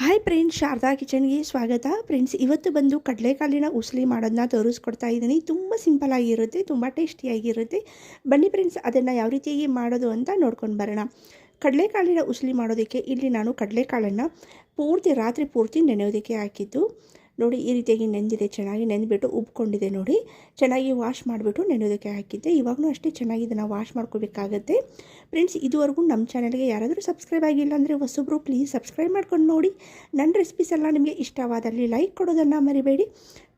Hi friends Sharada ಕಿಚನ್ಗೆ ಸ್ವಾಗತ. Friends ಇವತ್ತು ಬಂದು ಕಡಲೆಕಾಲಿನ ಉಸಲಿ ಮಾಡೋದನ್ನ ತೋರಿಸ್ಕೊಡ್ತಾ ಇದ್ದೀನಿ. ತುಂಬ ಸಿಂಪಲ್ ಆಗಿರುತ್ತೆ, ತುಂಬ ಟೇಸ್ಟಿಯಾಗಿರುತ್ತೆ ಬನ್ನಿ ಫ್ರೆಂಡ್ಸ್ ಅದನ್ನು ಯಾವ ರೀತಿಯಾಗಿ ಮಾಡೋದು ಅಂತ ನೋಡ್ಕೊಂಡು ಬರೋಣ. ಕಡಲೆಕಾಳಿನ ಉಸಲಿ ಮಾಡೋದಕ್ಕೆ ಇಲ್ಲಿ ನಾನು ಕಡಲೆಕಾಳನ್ನು ಪೂರ್ತಿ, ರಾತ್ರಿ ಪೂರ್ತಿ ನೆನೆಯೋದಕ್ಕೆ ಹಾಕಿದ್ದು. ನೋಡಿ ಈ ರೀತಿಯಾಗಿ ನೆಂದಿದೆ, ಚೆನ್ನಾಗಿ ನೆಂದ್ಬಿಟ್ಟು ಉಬ್ಕೊಂಡಿದೆ ನೋಡಿ. ಚೆನ್ನಾಗಿ ವಾಶ್ ಮಾಡಿಬಿಟ್ಟು ನೆನೆಯೋದಕ್ಕೆ ಹಾಕಿದ್ದೆ. ಇವಾಗಲೂ ಅಷ್ಟೇ ಚೆನ್ನಾಗಿ ಇದನ್ನು ವಾಶ್ ಮಾಡ್ಕೋಬೇಕಾಗತ್ತೆ ಫ್ರೆಂಡ್ಸ್ ಇದುವರೆಗೂ ನಮ್ಮ ಚಾನಲ್ಗೆ ಯಾರಾದರೂ ಸಬ್ಸ್ಕ್ರೈಬ್ ಆಗಿಲ್ಲ ಅಂದರೆ ಹೊಸೊಬ್ಬರು ಪ್ಲೀಸ್ ಸಬ್ಸ್ಕ್ರೈಬ್ ಮಾಡ್ಕೊಂಡು ನೋಡಿ. ನನ್ನ ರೆಸಿಪೀಸ್ ಎಲ್ಲ ನಿಮಗೆ ಇಷ್ಟವಾದಲ್ಲಿ ಲೈಕ್ ಕೊಡೋದನ್ನು ಮರಿಬೇಡಿ.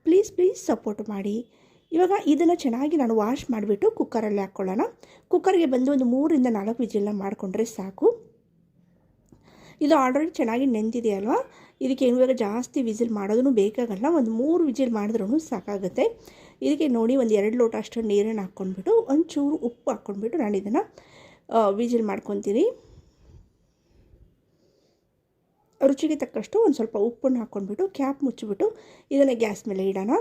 ಪ್ಲೀಸ್ ಪ್ಲೀಸ್ ಸಪೋರ್ಟ್ ಮಾಡಿ. ಇವಾಗ ಇದನ್ನು ಚೆನ್ನಾಗಿ ನಾನು ವಾಶ್ ಮಾಡಿಬಿಟ್ಟು ಕುಕ್ಕರಲ್ಲಿ ಹಾಕ್ಕೊಳ್ಳೋಣ ಕುಕ್ಕರ್ಗೆ ಬಂದು ಒಂದು ಮೂರಿಂದ ನಾಲ್ಕು ವಿಜಿಲ್ನ ಮಾಡಿಕೊಂಡ್ರೆ ಸಾಕು. ಇದು ಆಲ್ರೆಡಿ ಚೆನ್ನಾಗಿ ನೆಂದಿದೆ ಅಲ್ವಾ? ಇದಕ್ಕೆ ಏನು ಜಾಸ್ತಿ ವಿಜಿಲ್ ಮಾಡೋದೂ ಬೇಕಾಗಲ್ಲ, ಒಂದು ಮೂರು ವಿಜಿಲ್ ಮಾಡಿದ್ರೂ ಸಾಕಾಗುತ್ತೆ. ಇದಕ್ಕೆ ನೋಡಿ ಒಂದು ಎರಡು ಲೋಟ ಅಷ್ಟು ನೀರನ್ನು ಹಾಕ್ಕೊಂಡ್ಬಿಟ್ಟು, ಒಂಚೂರು ಉಪ್ಪು ಹಾಕ್ಕೊಂಡ್ಬಿಟ್ಟು ನಾನು ಇದನ್ನು ವಿಜಿಲ್ ಮಾಡ್ಕೊತೀನಿ. ರುಚಿಗೆ ತಕ್ಕಷ್ಟು ಒಂದು ಸ್ವಲ್ಪ ಉಪ್ಪನ್ನು ಹಾಕ್ಕೊಂಡ್ಬಿಟ್ಟು, ಕ್ಯಾಪ್ ಮುಚ್ಚಿಬಿಟ್ಟು ಇದನ್ನು ಗ್ಯಾಸ್ ಮೇಲೆ ಇಡೋಣ.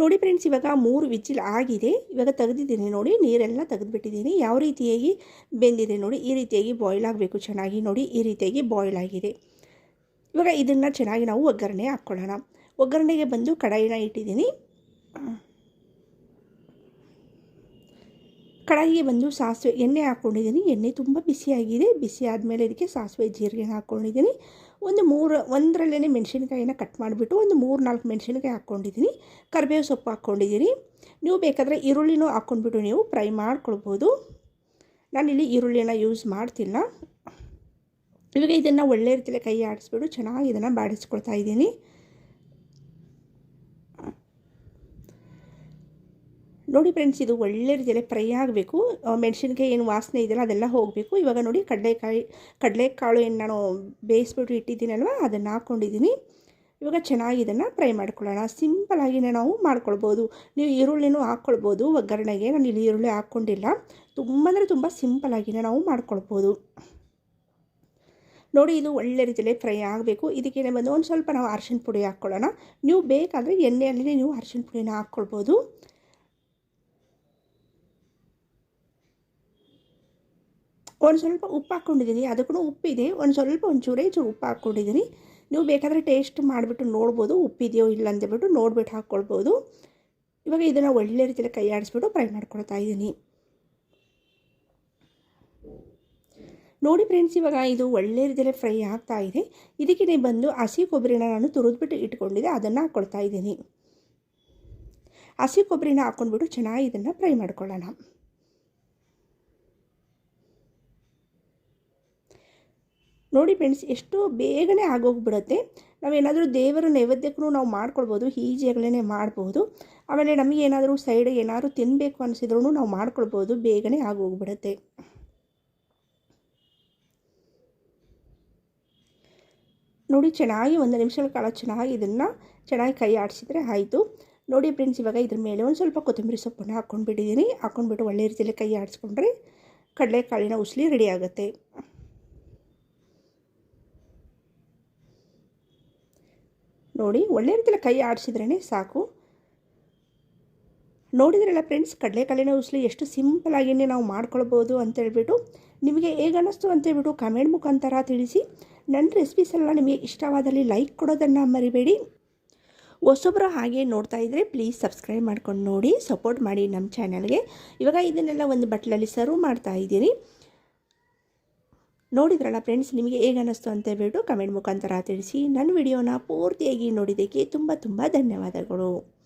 ನೋಡಿ ಫ್ರೆಂಡ್ಸ್ ಇವಾಗ ಮೂರು ವಿಚಿಲ್ ಆಗಿದೆ. ಇವಾಗ ತೆಗೆದಿದ್ದೀನಿ ನೋಡಿ, ನೀರೆಲ್ಲ ತೆಗೆದುಬಿಟ್ಟಿದ್ದೀನಿ. ಯಾವ ರೀತಿಯಾಗಿ ಬೆಂದಿದೆ ನೋಡಿ, ಈ ರೀತಿಯಾಗಿ ಬಾಯ್ಲ್ ಆಗಬೇಕು, ಚೆನ್ನಾಗಿ ನೋಡಿ, ಈ ರೀತಿಯಾಗಿ ಬಾಯ್ಲ್ ಆಗಿದೆ. ಇವಾಗ ಇದನ್ನು ಚೆನ್ನಾಗಿ ನಾವು ಒಗ್ಗರಣೆ ಹಾಕ್ಕೊಳ್ಳೋಣ. ಒಗ್ಗರಣೆಗೆ ಬಂದು ಕಡಾಯಿನ ಇಟ್ಟಿದ್ದೀನಿ. ಕಡಾಯಿಗೆ ಬಂದು ಸಾಸಿವೆ ಎಣ್ಣೆ ಹಾಕ್ಕೊಂಡಿದ್ದೀನಿ. ಎಣ್ಣೆ ತುಂಬ ಬಿಸಿಯಾಗಿದೆ. ಬಿಸಿ ಆದಮೇಲೆ ಇದಕ್ಕೆ ಸಾಸಿವೆ ಜೀರಿಗೆ ಹಾಕ್ಕೊಂಡಿದ್ದೀನಿ. ಒಂದು ಮೂರು ಒಂದರಲ್ಲೇ ಮೆಣಸಿನ್ಕಾಯಿನ ಕಟ್ ಮಾಡಿಬಿಟ್ಟು ಒಂದು ಮೂರು, ನಾಲ್ಕು ಮೆಣಸಿನ್ಕಾಯಿ ಹಾಕ್ಕೊಂಡಿದ್ದೀನಿ ಕರಿಬೇವು ಸೊಪ್ಪು ಹಾಕ್ಕೊಂಡಿದ್ದೀನಿ ನೀವು ಬೇಕಾದರೆ ಈರುಳ್ಳಿನೂ ಹಾಕ್ಕೊಂಡ್ಬಿಟ್ಟು ನೀವು ಫ್ರೈ ಮಾಡ್ಕೊಳ್ಬೋದು. ನಾನಿಲ್ಲಿ ಈರುಳ್ಳಿನ ಯೂಸ್ ಮಾಡ್ತಿಲ್ಲ. ಇವಾಗ ಇದನ್ನು ಒಳ್ಳೆ ರೀತಿಯಲ್ಲಿ ಕೈ ಆಡಿಸ್ಬಿಟ್ಟು ಚೆನ್ನಾಗಿ ಇದನ್ನು ಬಾಡಿಸ್ಕೊಳ್ತಾ ಇದ್ದೀನಿ ನೋಡಿ ಫ್ರೆಂಡ್ಸ್ ಇದು ಒಳ್ಳೆ ರೀತಿಯಲ್ಲಿ ಫ್ರೈ ಆಗಬೇಕು. ಮೆಣಸಿನ್ಕಾಯಿ ಏನು ವಾಸನೆ ಇದೆಯಲ್ಲ, ಅದೆಲ್ಲ ಹೋಗಬೇಕು. ಇವಾಗ ನೋಡಿ ಕಡಲೆಕಾಯಿ, ಕಡಲೆಕಾಳು ಏನು ನಾನು ಬೇಯಿಸ್ಬಿಟ್ಟು ಇಟ್ಟಿದ್ದೀನಲ್ವ ಅದನ್ನು ಹಾಕ್ಕೊಂಡಿದ್ದೀನಿ ಇವಾಗ ಚೆನ್ನಾಗಿ ಇದನ್ನು ಫ್ರೈ ಮಾಡ್ಕೊಳ್ಳೋಣ. ಸಿಂಪಲಾಗಿನೇ ನಾವು ಮಾಡ್ಕೊಳ್ಬೋದು. ನೀವು ಈರುಳ್ಳಿನೂ ಹಾಕ್ಕೊಳ್ಬೋದು. ಒಗ್ಗರಣೆಗೆ. ನಾನು ಇಲ್ಲಿ ಈರುಳ್ಳಿ ಹಾಕ್ಕೊಂಡಿಲ್ಲ. ತುಂಬ ಅಂದರೆ ತುಂಬ ಸಿಂಪಲಾಗಿನೇ ನಾವು ಮಾಡ್ಕೊಳ್ಬೋದು. ನೋಡಿ, ಇದು ಒಳ್ಳೆ ರೀತಿಯಲ್ಲಿ ಫ್ರೈ ಆಗಬೇಕು. ಇದಕ್ಕೇನೆ ಬಂದು ಒಂದು ಸ್ವಲ್ಪ ನಾವು ಅರ್ಶಿಣ ಪುಡಿ ಹಾಕ್ಕೊಳ್ಳೋಣ. ನೀವು ಬೇಕಾದರೆ ಎಣ್ಣೆಯಲ್ಲಿ ನೀವು ಅರ್ಶಿಣ ಪುಡಿನ ಹಾಕ್ಕೊಳ್ಬೋದು. ಒಂದು ಸ್ವಲ್ಪ ಉಪ್ಪು ಹಾಕ್ಕೊಂಡಿದ್ದೀನಿ. ಅದಕ್ಕೂ ಉಪ್ಪಿದೆ. ಒಂದು ಸ್ವಲ್ಪ ಹೆಚ್ಚು ಚೂರು ಉಪ್ಪು ಹಾಕ್ಕೊಂಡಿದ್ದೀನಿ. ನೀವು ಬೇಕಾದರೆ ಟೇಸ್ಟ್ ಮಾಡಿಬಿಟ್ಟು ನೋಡ್ಬೋದು. ಉಪ್ಪಿದೆಯೋ ಇಲ್ಲ ಅಂದ್ಬಿಟ್ಟು ನೋಡ್ಬಿಟ್ಟು ಹಾಕ್ಕೊಳ್ಬೋದು. ಇವಾಗ ಇದನ್ನು ಒಳ್ಳೆ ರೀತಿಯಲ್ಲಿ ಕೈ ಆಡಿಸ್ಬಿಟ್ಟು ಫ್ರೈ ಮಾಡ್ಕೊಳ್ತಾ ಇದ್ದೀನಿ. ನೋಡಿ ಫ್ರೆಂಡ್ಸ್ ಇವಾಗ ಇದು ಒಳ್ಳೆ ರೀತಿಯಲ್ಲಿ ಫ್ರೈ ಆಗ್ತಾ ಇದೆ. ಇದಕ್ಕೆ ಬಂದು ಹಸಿ ಕೊಬ್ಬರಿನ ನಾನು ತುರಿದ್ಬಿಟ್ಟು ಇಟ್ಕೊಂಡಿದ್ದೆ. ಅದನ್ನು ಹಾಕ್ಕೊಳ್ತಾ ಇದ್ದೀನಿ. ಹಸಿ ಕೊಬ್ಬರಿನ ಹಾಕ್ಕೊಂಡ್ಬಿಟ್ಟು ಚೆನ್ನಾಗಿ ಇದನ್ನು ಫ್ರೈ ಮಾಡ್ಕೊಳ್ಳೋಣ. ನೋಡಿ ಫ್ರೆಂಡ್ಸ್, ಎಷ್ಟು ಬೇಗನೆ ಆಗೋಗ್ಬಿಡುತ್ತೆ. ನಾವೇನಾದರೂ ದೇವರ ನೈವೇದ್ಯಕ್ಕೂ ನಾವು ಮಾಡ್ಕೊಳ್ಬೋದು ಈಜಿಯಾಗಲೇ ಮಾಡ್ಬೋದು. ಆಮೇಲೆ ನಮಗೆ ಏನಾದರೂ ಸೈಡ್ ಏನಾದರೂ ತಿನ್ನಬೇಕು ಅನಿಸಿದ್ರೂ ನಾವು ಮಾಡ್ಕೊಳ್ಬೋದು, ಬೇಗನೆ ಆಗೋಗ್ಬಿಡುತ್ತೆ. ನೋಡಿ, ಚೆನ್ನಾಗಿ ಒಂದು ನಿಮಿಷಗಳ ಕಾಲ ಚೆನ್ನಾಗಿ ಇದನ್ನು ಚೆನ್ನಾಗಿ ಕೈ ಆಡಿಸಿದ್ರೆ ಆಯಿತು. ನೋಡಿ ಫ್ರೆಂಡ್ಸ್, ಇವಾಗ ಇದ್ರ ಮೇಲೆ ಒಂದು ಸ್ವಲ್ಪ ಕೊತ್ತಂಬರಿ ಸೊಪ್ಪನ್ನು ಹಾಕ್ಕೊಂಡ್ಬಿಟ್ಟಿದ್ದೀನಿ. ಹಾಕ್ಕೊಂಡ್ಬಿಟ್ಟು ಒಳ್ಳೆ ರೀತಿಯಲ್ಲಿ ಕೈ ಆಡಿಸ್ಕೊಂಡ್ರೆ ಕಡಲೆಕಾಳಿನ ಉಸ್ಲಿ ರೆಡಿ ಆಗುತ್ತೆ. ನೋಡಿ, ಒಳ್ಳೆ ರೀತಿಯಲ್ಲಿ ಕೈ ಆಡಿಸಿದ್ರೇ ಸಾಕು. ನೋಡಿದ್ರಲ್ಲ ಫ್ರೆಂಡ್ಸ್ ಕಡಲೆಕಾಳಿನ ಉಸ್ಲಿ ಎಷ್ಟು ಸಿಂಪಲಾಗಿಯೇ ನಾವು ಮಾಡ್ಕೊಳ್ಬೋದು ಅಂತೇಳ್ಬಿಟ್ಟು ನಿಮಗೆ ಹೇಗೆ ಅನ್ನಿಸ್ತು ಅಂತೇಳ್ಬಿಟ್ಟು ಕಮೆಂಟ್ ಮುಖಾಂತರ ತಿಳಿಸಿ. ನನ್ನ ರೆಸಿಪೀಸ್ ಎಲ್ಲ ನಿಮಗೆ ಇಷ್ಟವಾದಲ್ಲಿ ಲೈಕ್ ಕೊಡೋದನ್ನು ಮರಿಬೇಡಿ. ಹೊಸೊಬ್ಬರು ಹಾಗೆ ನೋಡ್ತಾ ಇದ್ದರೆ ಪ್ಲೀಸ್ ಸಬ್ಸ್ಕ್ರೈಬ್ ಮಾಡ್ಕೊಂಡು ನೋಡಿ ಸಪೋರ್ಟ್ ಮಾಡಿ ನಮ್ಮ ಚಾನಲ್ಗೆ ಇವಾಗ ಇದನ್ನೆಲ್ಲ ಒಂದು ಬಟ್ಲಲ್ಲಿ ಸರ್ವ್ ಮಾಡ್ತಾ ಇದ್ದೀನಿ. ನೋಡಿದ್ರಲ್ಲ ಫ್ರೆಂಡ್ಸ್ ನಿಮಗೆ ಹೇಗೆ ಅಂತ ಹೇಳ್ಬಿಟ್ಟು ಕಮೆಂಟ್ ಮುಖಾಂತರ ತಿಳಿಸಿ. ನನ್ನ ವಿಡಿಯೋನ ಪೂರ್ತಿಯಾಗಿ ನೋಡಿದ್ದಕ್ಕೆ ತುಂಬ ತುಂಬ ಧನ್ಯವಾದಗಳು.